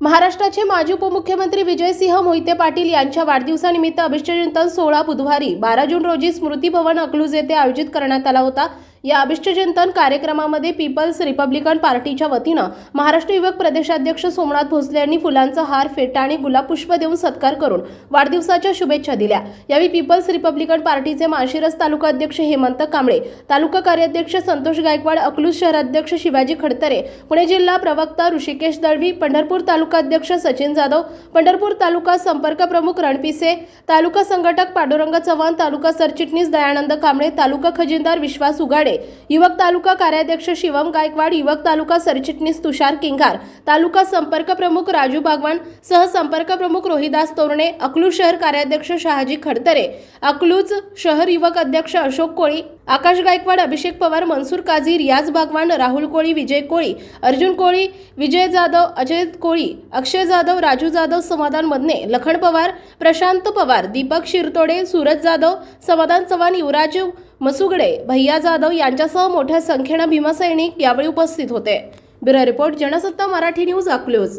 महाराष्ट्राचे माजी उपमुख्यमंत्री विजयसिंह मोहिते पाटील यांच्या वाढदिवसानिमित्त अभिष्टचिंतन सोहळा बुधवारी बारा जून रोजी स्मृती भवन अकलूज येथे आयोजित करण्यात आला होता. या अभिष्टचिंतन कार्यक्रमामध्ये पीपल्स रिपब्लिकन पार्टीच्या वतीनं महाराष्ट्र युवक प्रदेशाध्यक्ष सोमनाथ भोसले यांनी फुलांचा हार फेटा आणि गुलाब पुष्प देऊन सत्कार करून वाढदिवसाच्या शुभेच्छा दिल्या. यावेळी पीपल्स रिपब्लिकन पार्टीचे माळशिरस तालुका अध्यक्ष हेमंत कांबळे तालुका कार्याध्यक्ष संतोष गायकवाड अकलूज शहराध्यक्ष शिवाजी खडतरे पुणे जिल्हा प्रवक्ता ऋषिकेश दळवी पंढरपूर तालुका अध्यक्ष सचिन जाधव पंढरपूर तालुका संपर्क प्रमुख रणपिसे तालुका संघटक पांडुरंग चव्हाण तालुका सरचिटणीस दयानंद कांबळे तालुका खजिनदार विश्वास उगाडे युवक तालुका कार्याध्यक्ष शिवम गायकवाड युवक तालुका सरचिटणीस तुषार किंगार तालुका संपर्क प्रमुख राजू बागवान सहसंपर्क प्रमुख रोहिदास तोरणे अकलूज शहर कार्याध्यक्ष शहाजी खडतरे अकलूज शहर युवक अध्यक्ष अशोक कोळी आकाश गायकवाड अभिषेक पवार मनसूर काझी रियाज बागवान राहुल कोळी विजय कोळी अर्जुन कोळी विजय जाधव अजय कोळी अक्षय जाधव राजू जाधव समाधान मधने लखन पवार प्रशांत पवार दीपक शिरतोडे सूरज जाधव समाधान चव्हाण युवराज मसुगडे भैया जाधव यांच्यासह मोठ्या संख्येनं भीमसैनिक यावेळी उपस्थित होते. Bureau report Jansatta Marathi news Akluj.